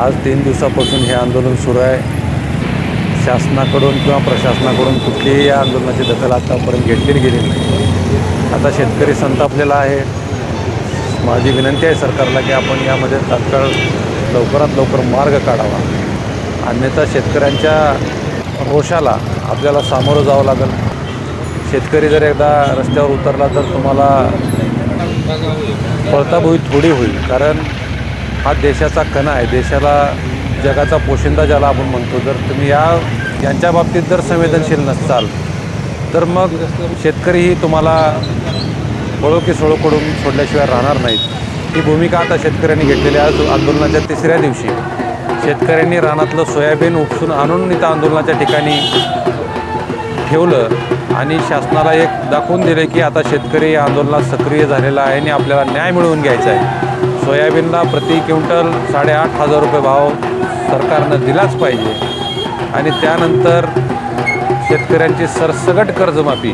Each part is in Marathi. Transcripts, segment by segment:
आज तीन दिवसापासून हे आंदोलन सुरू आहे. शासनाकडून किंवा प्रशासनाकडून कुठलीही या आंदोलनाची दखल आतापर्यंत घेतली गेली नाही. आता शेतकरी संतापलेला आहे. माझी विनंती आहे सरकारला की आपण यामध्ये तात्काळ लवकरात लवकर मार्ग काढावा. अन्यथा शेतकऱ्यांच्या रोषाला आपल्याला सामोरं जावं लागेल. शेतकरी जर एकदा रस्त्यावर उतरला तर तुम्हाला पळताभुई थोडी होईल. कारण हा देशाचा कणा आहे. देशाला जगाचा पोशिंदा ज्याला आपण म्हणतो. जर तुम्ही या यांच्या बाबतीत जर संवेदनशील नसाल तर मग शेतकरीही तुम्हाला पळो की सोळो पडून सोडल्याशिवाय राहणार नाहीत. ही भूमिका आता शेतकऱ्यांनी घेतलेली आज आंदोलनाच्या तिसऱ्या दिवशी शेतकऱ्यांनी रानातलं सोयाबीन उपसून आणून इथं आंदोलनाच्या ठिकाणी ठेवलं आणि शासनाला एक दाखवून दिले की आता शेतकरी या आंदोलनात सक्रिय झालेला आहे आणि आपल्याला न्याय मिळवून घ्यायचा आहे. सोयाबीनला प्रति क्विंटल साडेआठ हजार रुपये भाव सरकारनं दिलाच पाहिजे. आणि त्यानंतर शेतकऱ्यांची सरसगट कर्जमाफी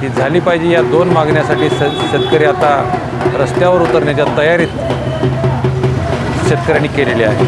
ही झाली पाहिजे या दोन मागण्यासाठी स शेतकरी आता रस्त्यावर उतरण्याच्या तयारीत शेतकऱ्यांनी केलेली आहे.